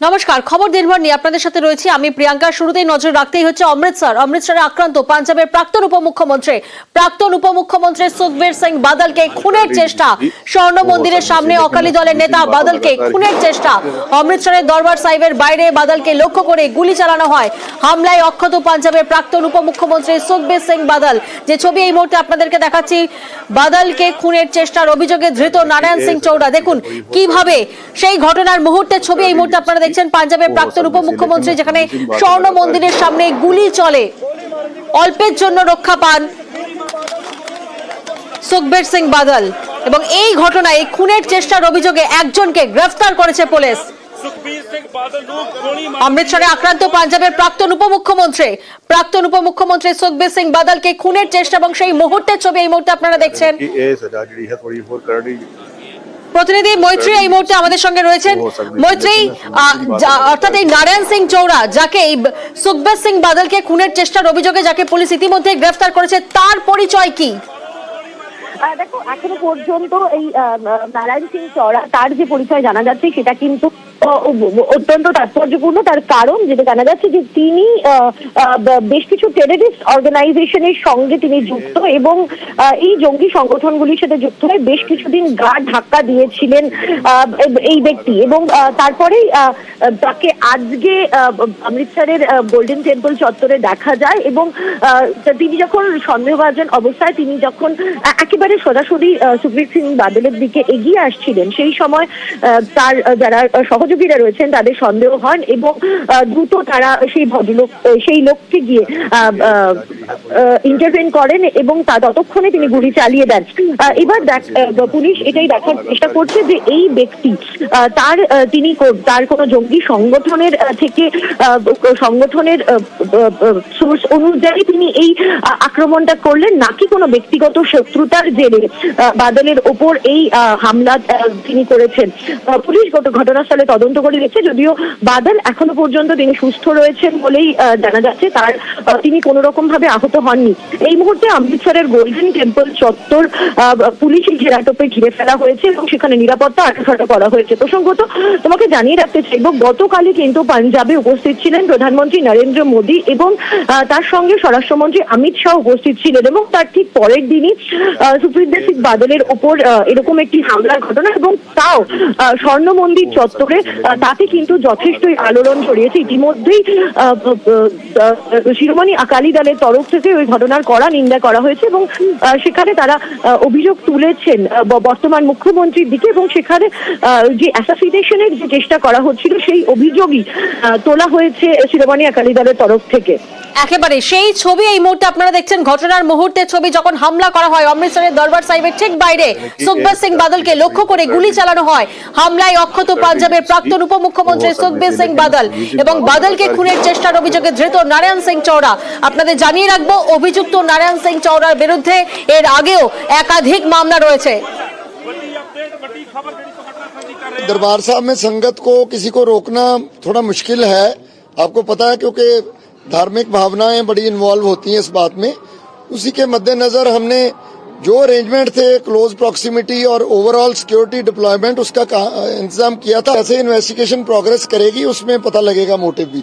নমস্কার খবর দিনভর নিয়ে আপনাদের সাথে রয়েছি। আমি প্রিয়াঙ্কা শুরুতেই নজর রাখতেই হচ্ছে অমৃতসর অমৃতসরে আক্রান্ত পাঞ্জাবের প্রাক্তন উপমুখ্যমন্ত্রী। প্রাক্তন উপমুখ্যমন্ত্রী সুখবীর সিং বাদলকে খুনের চেষ্টা। স্বর্ণ মন্দিরের সামনে অকালি দলের নেতা বাদলকে খুনের চেষ্টা। অমৃতসরের দরবার সাহিবের বাইরে বাদলকে লক্ষ্য করে গুলি চালানো হয়। হামলায় অক্ষত পাঞ্জাবের প্রাক্তন উপমুখ্যমন্ত্রী সুখবীর সিং বাদল। যে ছবি এই মুহূর্তে আপনাদেরকে দেখাচ্ছি বাদলকে খুনের চেষ্টার অভিযোগে ধৃত নারায়ণ সিং চৌড়া দেখুন কীভাবে সেই ঘটনার মুহূর্তের ছবি এই মুহূর্তে আপনারা দেখছেন পাঞ্জাবের প্রাক্তন উপমুখ্যমন্ত্রী যেখানে স্বর্ণ মন্দিরের সামনে গুলি চলে অল্পের জন্য রক্ষা পান সুখবীর সিং বাদল এবং এই ঘটনায় খুনের চেষ্টার অভিযোগে একজনকে গ্রেফতার করেছে পুলিশ অমৃতসরে আক্রান্ত পাঞ্জাবের প্রাক্তন উপমুখ্যমন্ত্রী প্রাক্তন উপমুখ্যমন্ত্রী সুখবীর সিং বাদলকে খুনের চেষ্টা এবং সেই মুহূর্তের ছবি এই মুহূর্তে আপনারা দেখছেন প্রতিনিধি মৈত্রী এই মুহূর্তে আমাদের সঙ্গে রয়েছেন। মৈত্রী অর্থাৎ এই নারায়ণ সিং চৌড়া যাকে এই সুখবীর সিং বাদলকে খুনের চেষ্টার অভিযোগে যাকে পুলিশ ইতিমধ্যে গ্রেফতার করেছে তার পরিচয় কি? দেখো এখনও পর্যন্ত এই আহ, নারায়ণ সিং চৌড়া তার যে পরিচয় জানা যাচ্ছে সেটা কিন্তু অত্যন্ত তাৎপর্যপূর্ণ। তার কারণ যেটা জানা যাচ্ছে যে তিনি বেশ কিছু টেররিস্ট অর্গানাইজেশনের সঙ্গে তিনি যুক্ত এবং এই জঙ্গি সংগঠনগুলির সাথে যুক্ত হয়ে বেশ কিছুদিন গা ধাক্কা দিয়েছিলেন এই ব্যক্তি। এবং তারপরেই তাকে আজকে অমৃতসরের গোল্ডেন টেম্পল চত্বরে দেখা যায় এবং তিনি যখন সন্দেহভাজন অবস্থায় তিনি যখন একেবারে সরাসরি সুখবীর সিং বাদলের দিকে এগিয়ে আসছিলেন সেই সময় তার যারা আহ, সহযোগীরা রয়েছেন তাদের সন্দেহ হন এবং দ্রুত তারা সেই ভদ্রলোক সেই লোককে গিয়ে ইন্টারভেন করেন এবং তা ততক্ষণে তিনি গুলি চালিয়ে দেন। এবার পুলিশ এটাই দেখার চেষ্টা করছে যে এই ব্যক্তি তার তিনি তার জঙ্গি সংগঠনের থেকে সংগঠনের সোর্স অনুযায়ী তিনি এই আক্রমণটা করলেন। নাকি কোনো ব্যক্তিগত শত্রুতার জেরে বাদলের ওপর এই হামলা তিনি করেছেন। পুলিশ ঘটনাস্থলে তদন্ত করে দেখছে যদিও বাদল এখনও পর্যন্ত তিনি সুস্থ রয়েছেন বলেই জানা যাচ্ছে। তার তিনি কোনো রকম ভাবে আহত হননি। এই মুহূর্তে অমৃতসরের গোল্ডেন টেম্পল চত্বর পুলিশ ঘেরাটোপে ঘিরে ফেলা হয়েছে এবং সেখানে নিরাপত্তা আটাশাটা করা হয়েছে। প্রসঙ্গত তোমাকে জানিয়ে রাখতে চাইব গতকালই কিন্তু পাঞ্জাবে উপস্থিত ছিলেন প্রধানমন্ত্রী নরেন্দ্র মোদী এবং তার সঙ্গে স্বরাষ্ট্রমন্ত্রী অমিত শাহ উপস্থিত ছিলেন এবং তার ঠিক পরের দিনই আহ, সুপ্রিমদের সিং বাদলের ওপর এরকম একটি হামলার ঘটনা এবং তাও স্বর্ণ মন্দির চত্বরে তাতে কিন্তু যথেষ্টই আলোড়ন ছড়িয়েছে। ইতিমধ্যেই শিরোমণি আকালি দলের তরফ থেকে ওই ঘটনার কড়া নিন্দা করা হয়েছে এবং সেখানে তারা অভিযোগ তুলেছেন বর্তমান মুখ্যমন্ত্রীর দিকে এবং সেখানে যে অ্যাসাসিনেশনের যে চেষ্টা করা হচ্ছিল সেই অভিযোগই তোলা হয়েছে শিরোমণি আকালি দলের তরফ থেকে। একেবারে, সেই ছবি এই মুহূর্তে আপনারা দেখছেন, ঘটনার মুহূর্তের ছবি যখন হামলা করা হয় অমৃতসরের দরবার সাহেবের ঠিক বাইরে, সুখবীর সিং বাদলকে লক্ষ্য করে গুলি চালানো হয়। হামলায় অক্ষত পাঞ্জাবের প্রাক্তন উপমুখ্যমন্ত্রী সুখবীর সিং বাদল এবং বাদলকে খুনের চেষ্টার অভিযোগে ধৃত নারায়ণ সিং চৌড়া। আপনাদের জানিয়ে রাখবো। অভিযুক্ত নারায়ণ সিং চৌড়ার বিরুদ্ধে এর আগেও একাধিক মামলা রয়েছে। दरबार साहब में संगत को किसी को रोकना थोड़ा मुश्किल है। आपको पता है क्योंकि धार्मिक भावनाएँ बड़ी इन्वॉल्व होती हैं इस बात में। उसी के मद्देनज़र हमने जो अरेंजमेंट थे क्लोज प्रॉक्सिमिटी और ओवरऑल सिक्योरिटी डिप्लॉयमेंट उसका इंतज़ाम किया था। ऐसे इन्वेस्टिगेशन प्रोग्रेस करेगी, उसमें पता लगेगा मोटिव भी